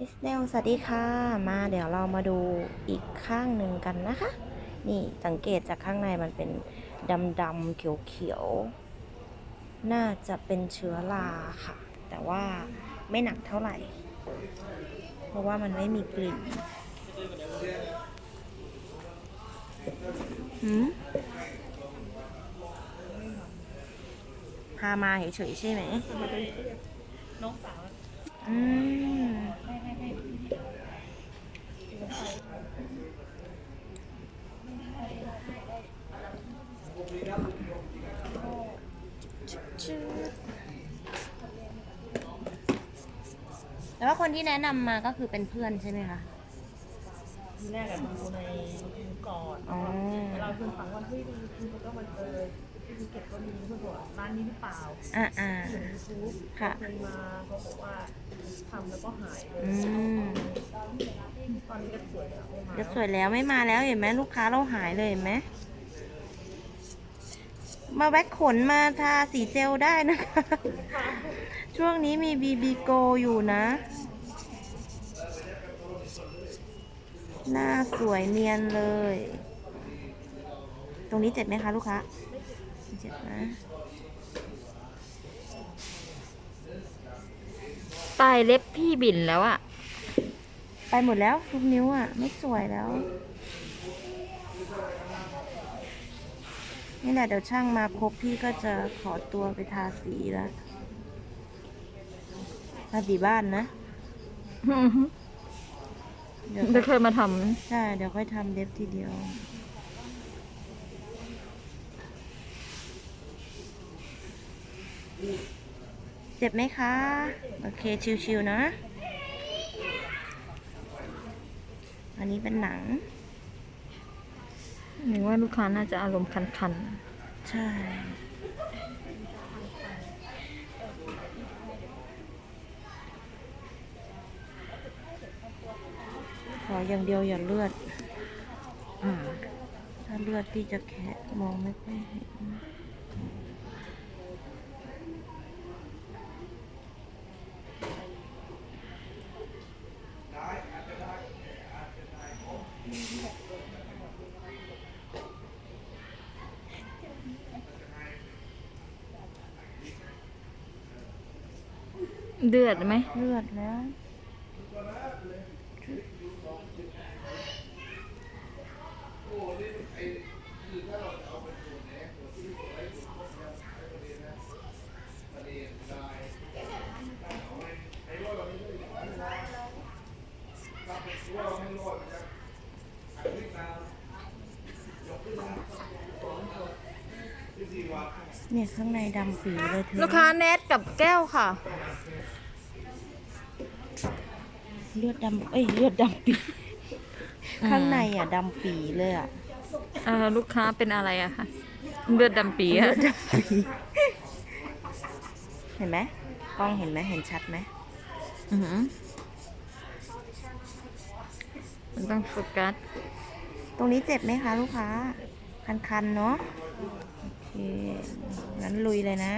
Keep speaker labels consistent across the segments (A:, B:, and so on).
A: อิสเนลสวัสดีค่ะ มาเดี๋ยวเรามาดูอีกข้างหนึ่งกันนะคะ นี่สังเกตจากข้างในมันเป็นดำๆเขียวๆ น่าจะเป็นเชื้อราค่ะ แต่ว่าไม่หนักเท่าไหร่ เพราะว่ามันไม่มีกลิ่นหืมพามาเฉยๆใช่ไหม
B: น้องสาว
A: อืม แต่ว่าคนที่แนะนำมาก็คือเป็นเพื่อนใช่ไหมคะ
B: ทีแรกอะดูในดูก่อน
A: อ๋อ
B: เวลาเพื่อนฟังว่าเฮ้ยดีคือมันก็มันเออที่ภูเก็ตก็มีเพื่อนบอกว่าร้านนี้หรือเปล่า
A: อ่าอ่า
B: อยู่ในยูทูบ
A: ค่ะ
B: เคยมาเขาบอกว่าทำแล้วก็หายเลย
A: อืม
B: ตอนนี้ก็สวยแล้วไม่มา
A: เดี๋ยวสวยแล้วไม่มาแล้วเห็นไหมลูกค้าเราหายเลยเห็นไหม มาแว็กขนมาทาสีเจลได้นะคะ ช่วงนี้มีบีบีโกอยู่นะ หน้าสวยเนียนเลย ตรงนี้เจ็บไหมคะลูกค้าไม่เจ็บนะ
C: ปลายเล็บพี่บินแล้วอะ
A: ไปหมดแล้วทุกนิ้วอะไม่สวยแล้ว นี่แหละเดี๋ยวช่างมาครบพี่ก็จะขอตัวไปทาสีแล้วทาสีบ้านนะ เดี๋ยว
C: ไม่เคยมาท
A: ใช่เดี๋ยวค่อยทำเล็บทีเดียว เจ็บไหมคะ โอเคชิวๆนะ อันนี้เป็นหนังำ
C: หนึ่งว่าลูกค้าน่าจะอารมณ์คัน
A: ใช่ขออย่างเดียวอย่าเลือด
C: ๆอืม
A: ถ้าเลือดพี่จะแคะมองไม่ค่อยเห็น
C: เดือดไหม
A: เลือดแล้ว เนี่ย ข้างในดำปีเลยเธอ
C: ลูกค้าเนทกับแก้วค่ะ
A: เลือดดำเอ้ยเลือดดำปี
C: อืม
A: ข้างในอะดำปีเลยอะ
C: เอ่อลูกค้าเป็นอะไรอะคะเลือดดำปี
A: เลื
C: อะ
A: อดดำปีเห็นไหมกล้องเห็นไหมเห็นชัดไหม
C: อือหือมันต้องโฟกัส
A: ตรงนี้เจ็บไหมคะลูกค้า คันๆเนาะโอเคงั้นลุยเลยนะ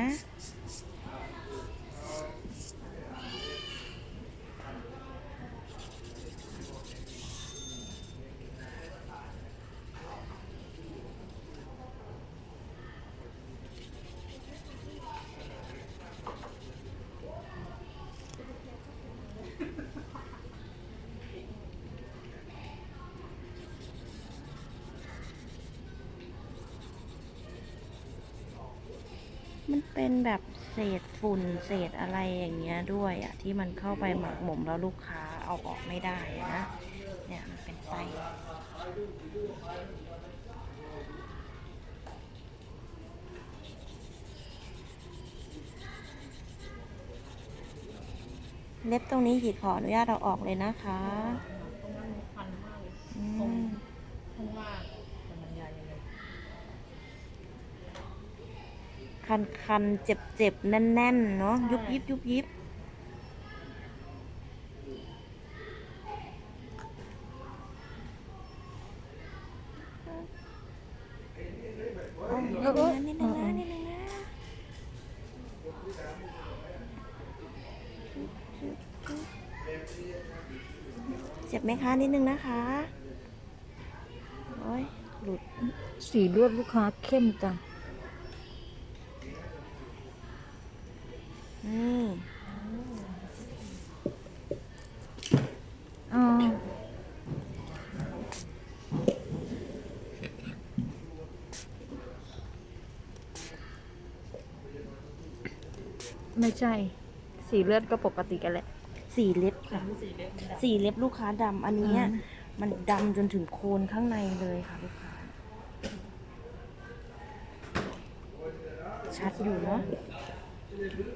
A: เป็นแบบเศษฝุ่นเศษอะไรอย่างเงี้ยด้วยอะที่มันเข้าไปหมักหมมแล้วลูกค้าเอาออกไม่ได้นะเนี่ยมันเป็นไส้เล็บตรงนี้หยิดขออนุญาตเอาออกเลยนะคะ
B: ตรงนั้นคันมากเลย
A: อื
B: ตรง
A: ม
B: ข้างล่างมันบรรยายยังไง
A: คันคันเจ็บเจ็บๆแน่นๆเนาะยุบยิบยุบยิบเอานิดนึงนะนิดนึงนะนิดนึงนะเจ็บไหมคะนิดนึงนะคะโอ้ยหลุด
C: สีเลือดลูกค้าเข้มจัง
A: นี่
C: อ๋อ ไม่ใช่ สีเลือดก็ปกติกันแหละ
A: สีเล็บค่ะ สีเล็บลูกค้าดำอันเนี้ย
C: อืม
A: มันดำจนถึงโคนข้างในเลยค่ะลูกค้า ชัดอยู่เนาะ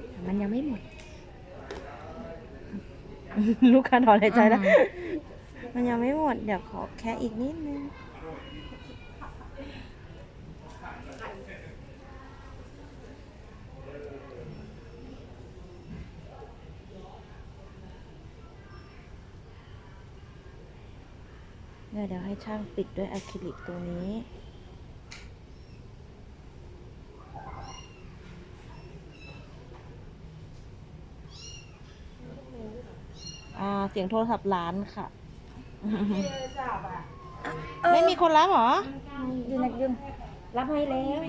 A: แต่มันยังไม่หมด ลูกค้าถอนหายใจแล้ว มันยังไม่หมด เดี๋ยวขอแค่อีกนิดนึง เดี๋ยวเดี๋ยวให้ช่างปิดด้วยอะคริลิกตัวนี้อ่าเสียงโทรศัพท์ร้านค่ะ ไม่มีคนรับเหรอ
C: ยืนนักยืนรับให้แล้ว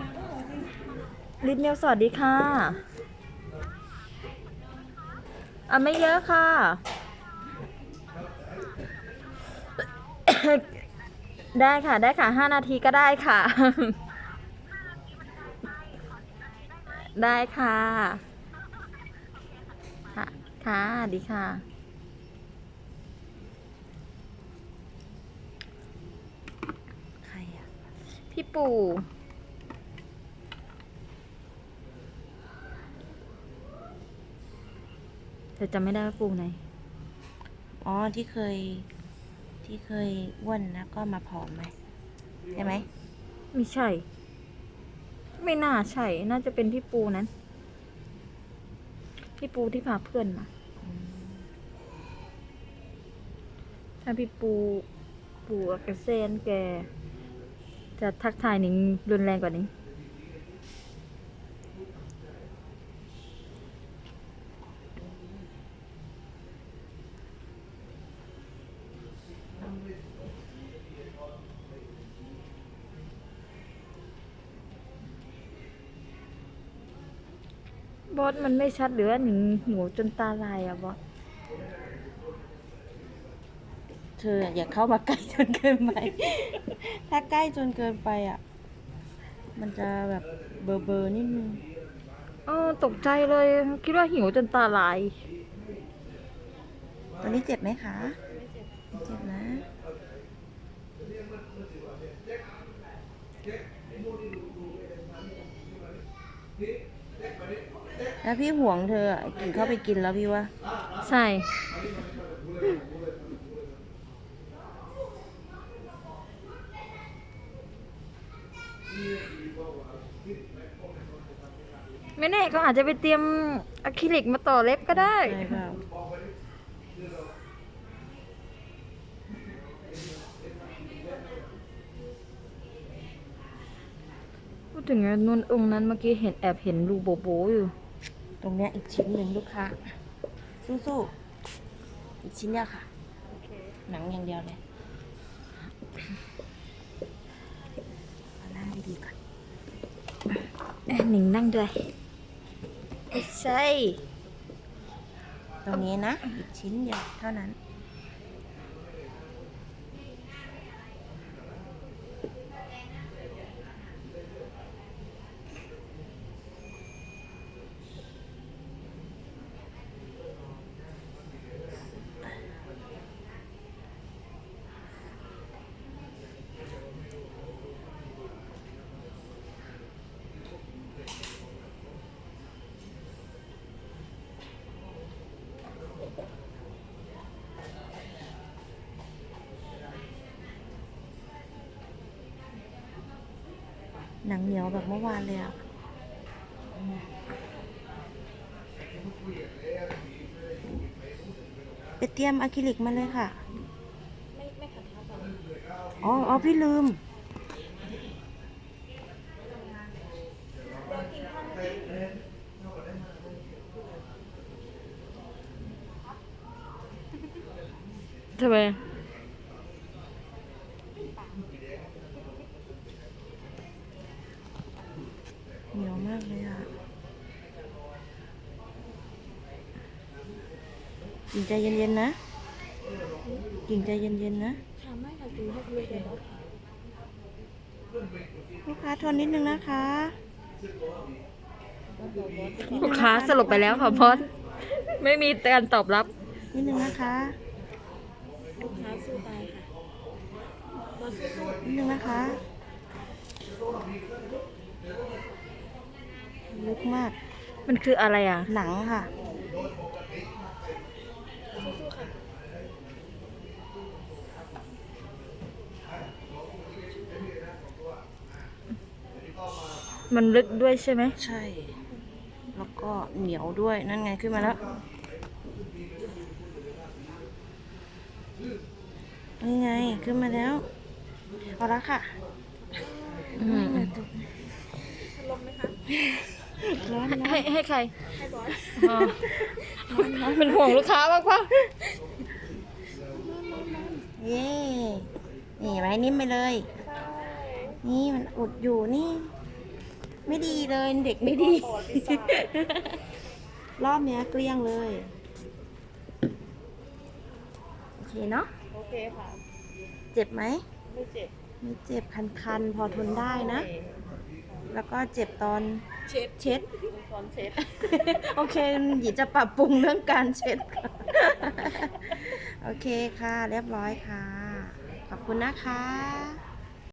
C: ลิดเมลสวัสดีค่ะ อะ ไม่เยอะค่ะ ได้ค่ะได้ค่ะห้านาทีก็ได้ค่ะ ได้ค่ะค่ะค่ะดีค่ะ
A: ใครอะ
C: พี่ปู่แต่จำไม่ได้ว่าปู่ไหน
A: อ๋อ ที่เคย ที่เคยอ้วนนะก็มาผอมไหมใช่ไหม
C: ไม่ใช่ ไม่น่าใช่ น่าจะเป็นพี่ปูนั้น พี่ปูที่พาเพื่อนมา ถ้าพี่ปู ปูกับกระเซนแก จะทักทายหนิงรุนแรงกว่านี้ บอสมันไม่ชัดหรือว่าหนิงหูจนตาลายอะบอส
A: เธออย่าเข้ามาใกล้จนเกินไป ถ้าใกล้จนเกินไปอะ มันจะแบบเบอร์เบอร์นิดนึง
C: เออตกใจเลย คิดว่าหิวจนตาลาย
A: ตัวนี้เจ็บไหมคะไม่เจ็บนะ แล้วพี่ห่วงเธออะกินเข้าไปกินแล้วพี่ว่า
C: ใช่ ไม่แน่เขาอาจจะไปเตรียมอะคริลิกมาต่อเล็บก็ได้
A: ใช่เปล่า
C: พูดถึงอันนุ่นองค์นั้นเมื่อกี้เห็นแอบเห็นรูโบโบอยู่
A: ตรงเนี้ยอีกชิ้นหนึ่งลูกค้าสู้ๆอีกชิ้นเดียวค่ะ หนังอย่างเดียวเลยเอาหน้าดีๆก่อน
C: เอ๊ะหนิงนั่งด้วยไม่ใช่
A: ตรงนี้นะ อีกชิ้นเดียวเท่านั้น หนังเหนียวแบบเมื่อวานเลยอะไปเตรียมอะคริลิกมาเลยค่ะ ไม่ไม่ขัดเท้าอ๋ออ๋อพี่ลืม
C: ทำไม
A: เหนียวมากเลยอะกิ่ง ใจเย็นๆนะ กิ่งใจเย็นๆนะ
B: ทำไม่ค่ะดูให้ดูเลย
A: ลูกค้าทนนิดนึงนะคะ
C: ลูกค้าสลบไปแล้วค่ะพอดไม่มีการตอบรับ
A: นิดนึงนะคะ
B: ลูกค้าสู้ตายค่ะบอสสู้
A: นิดนึงนะคะลึกมาก
C: มันคืออะไรอะ
A: หนัง
B: ค่ะ
C: มันลึกด้วยใช่ไหม
A: ใช่ แล้วก็เหนียวด้วยนั่นไงขึ้นมาแล้วนี่ไงขึ้นมาแล้วเอาละค่ะ
C: อืม
B: ลมไหมคะ
A: ร้อนนะ
C: ให้ให้ใคร
B: ให้บอส
C: อ๋อเป็นห่วงลูกค้ามากปะ
A: เย้นี่ไว้นิ่มไปเลย นี่มันอุดอยู่นี่ ไม่ดีเลยเด็กไม่ดี รอบเนี้ยเกลี้ยงเลย โอเคเนาะ
B: โอเคค่ะ
A: เจ็บไหม
B: ไม่เจ็บ
A: ไม่เจ็บคันๆ พอทนได้นะแล้วก็เจ็บตอน
B: เช็ด
A: เช็ด
B: ตอนเช็ด
A: โอเคหยีจะปรับปรุงเรื่องการเช็ดค่ะโอเคค่ะ เรียบร้อยค่ะ ขอบคุณนะคะ